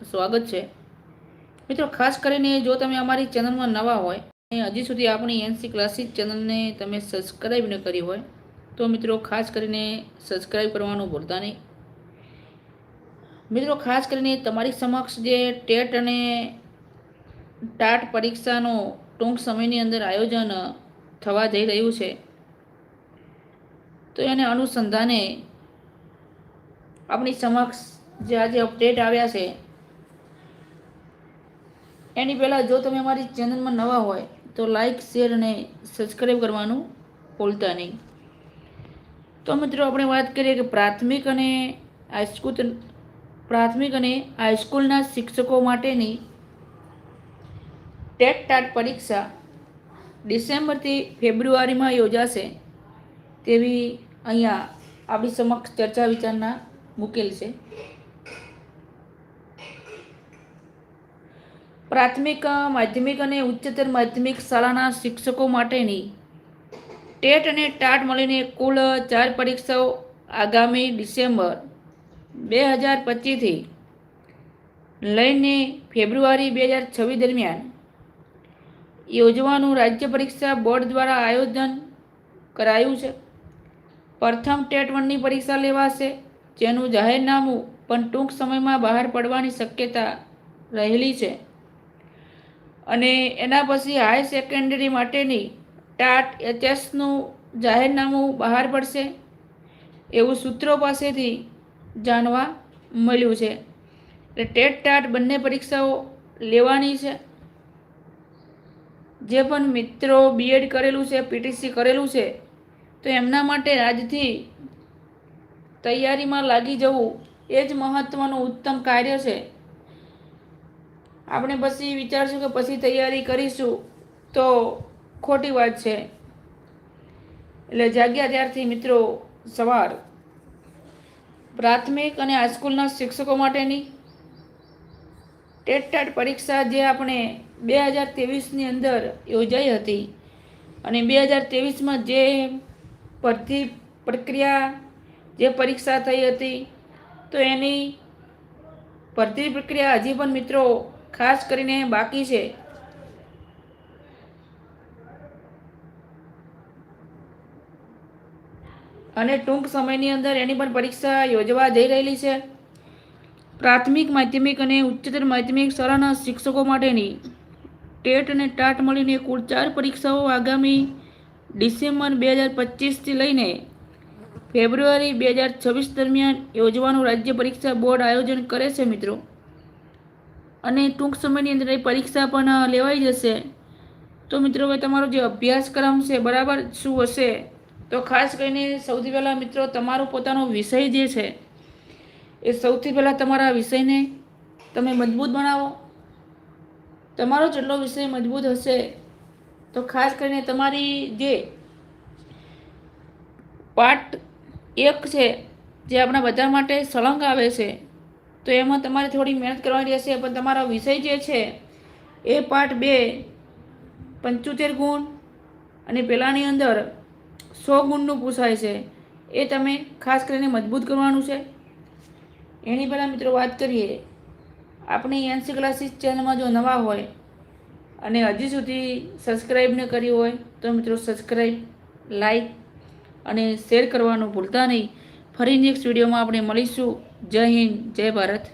સ્વાગત છે. મિત્રો, ખાસ કરીને જો તમે અમારી ચેનલમાં નવા હોય અને હજી સુધી આપણી એનસી ક્લાસીસ ચેનલને તમે સબસ્ક્રાઈબ ન કરી હોય, તો મિત્રો, ખાસ કરીને સબસ્ક્રાઈબ કરવાનું ભૂલતા નહીં. મિત્રો, ખાસ કરીને તમારી સમક્ષ જે ટેટ અને ટાટ પરીક્ષાનો ટૂંક સમયની અંદર આયોજન થવા જઈ રહ્યું છે, તો એને અનુસંધાને આપણી સમક્ષ જે આજે અપડેટ આવ્યા છે એની પહેલાં જો તમે અમારી ચેનલમાં નવા હોય, તો લાઇક શેર અને સબસ્ક્રાઈબ કરવાનું ભૂલતા નહીં. તો મિત્રો આપણે વાત કરીએ કે પ્રાથમિક અને હાઈસ્કૂલ પ્રાથમિક અને હાઈસ્કૂલના શિક્ષકો માટેની ટેટ ટાટ પરીક્ષા ડિસેમ્બરથી ફેબ્રુઆરીમાં યોજાશે તેવી અહીંયા આપણી સમક્ષ ચર્ચા વિચારણા મૂકેલ છે. પ્રાથમિક, માધ્યમિક અને ઉચ્ચતર માધ્યમિક શાળાના શિક્ષકો માટેની ટેટ અને ટાટ મળીને કુલ ચાર પરીક્ષાઓ આગામી ડિસેમ્બર બે હજાર પચીસથી લઈને ફેબ્રુઆરી બે હજાર છવ્વીસ દરમિયાન યોજવાનું રાજ્ય પરીક્ષા બોર્ડ દ્વારા આયોજન કરાયું છે. પ્રથમ ટેટ વનની પરીક્ષા લેવાશે, જેનું જાહેરનામું પણ ટૂંક સમયમાં બહાર પડવાની શક્યતા રહેલી છે. અને એના પછી હાઈ સેકન્ડરી માટેની ટાટ એચએસનું જાહેરનામું બહાર પડશે એવું સૂત્રો પાસેથી જાણવા મળ્યું છે. એટલે ટેટ ટાટ બંને પરીક્ષાઓ લેવાની છે. જે પણ મિત્રો બીએડ કરેલું છે પીટીસી કરેલું છે, તો એમના માટે આજથી તૈયારીમાં લાગી જવું એ જ મહત્ત્વનું ઉત્તમ કાર્ય છે. આપણે પછી વિચારશું કે પછી તૈયારી કરીશું, તો ખોટી વાત છે. એટલે જાગ્યા ત્યારથી મિત્રો, સવાર. પ્રાથમિક અને હાઈસ્કૂલના શિક્ષકો માટેની ટેટ પરીક્ષા જે આપણે બે હજાર ત્રેવીસની અંદર યોજાઈ હતી. અને બે હજાર ત્રેવીસમાં જે ભરતી પ્રક્રિયા, જે પરીક્ષા થઈ હતી, તો એની ભરતી પ્રક્રિયા હજી પણ મિત્રો ખાસ કરીને બાકી છે. અને ટૂંક સમયની અંદર એની પણ પરીક્ષા યોજવા જઈ રહેલી છે. પ્રાથમિક માધ્યમિક અને ઉચ્ચતર માધ્યમિક શાળાના શિક્ષકો માટેની ટેટ અને ટાટ મળીને કુલ ચાર પરીક્ષાઓ આગામી ડિસેમ્બર બે હજાર પચીસથી લઈને ફેબ્રુઆરી બે હજાર છવ્વીસ દરમિયાન યોજવાનું રાજ્ય પરીક્ષા બોર્ડ આયોજન કરે છે મિત્રો. અને ટૂંક સમયની અંદર એ પરીક્ષા પણ લેવાઈ જશે. તો મિત્રો, હવે તમારો જે અભ્યાસક્રમ છે, બરાબર, શું હશે? તો ખાસ કરીને સૌથી પહેલાં મિત્રો, તમારો પોતાનો વિષય જે છે, એ સૌથી પહેલાં તમારા વિષયને તમે મજબૂત બનાવો. તમારો જેટલો વિષય મજબૂત હશે, તો ખાસ કરીને તમારી જે પાર્ટ એક છે, જે આપણા બધા માટે સળંગ આવે છે તો એમાં તમારે થોડી મહેનત કરવાની રહેશે. પણ તમારો વિષય જે છે, એ પાર્ટ બે, પંચોતેર ગુણ અને પહેલાંની અંદર સો ગુણનું પૂછાય છે. એ તમે ખાસ કરીને મજબૂત કરવાનું છે. એની પહેલાં મિત્રો વાત કરીએ. આપણી એનસી ક્લાસીસ ચેનલમાં જો નવા હોય અને હજી સુધી સબસ્ક્રાઈબ ન કર્યું હોય, તો મિત્રો સબસ્ક્રાઈબ લાઈક અને શેર કરવાનું ભૂલતા નહીં. ફરી નેક્સ્ટ વિડીયોમાં આપણે મળીશું. જય હિન્દ જય ભારત.